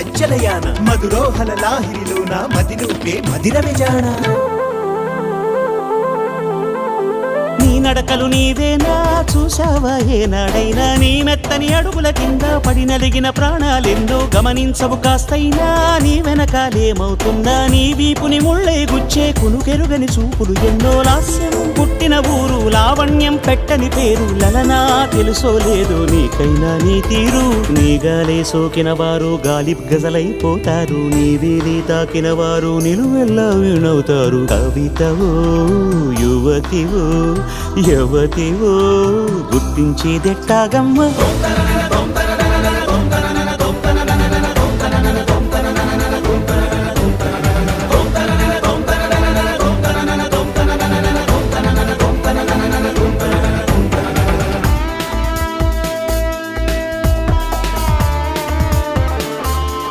చంచలయాన మధురోహల లాహిరిలోన మదిలోపే మదిర విజాణ నీ నడకలు నీవేనా? చూసావా ఏనాడైనా నీ మెత్తని అడుగుల కింద పడి నలిగిన ప్రాణాలెందో గమనించవు కాస్తైనా. నీ వెనకాలేమవుతుందా నీ వీపుని ముళ్ళే గుచ్చే చూపులు ఎన్నో లాస్యం. పుట్టిన ఊరు లావణ్యం పెట్టని పేరు. లలనా తెలుసో లేదో నీకైనా నీ తీరు. నీ గాలే సోకిన వారు గాలి గజలైపోతారు. నీ వేలి తాకిన వారు నిలువెల్లా వీణవుతారు. కవితవో యువతివో యువతివో గుర్తించేదెట్టాగమ్మ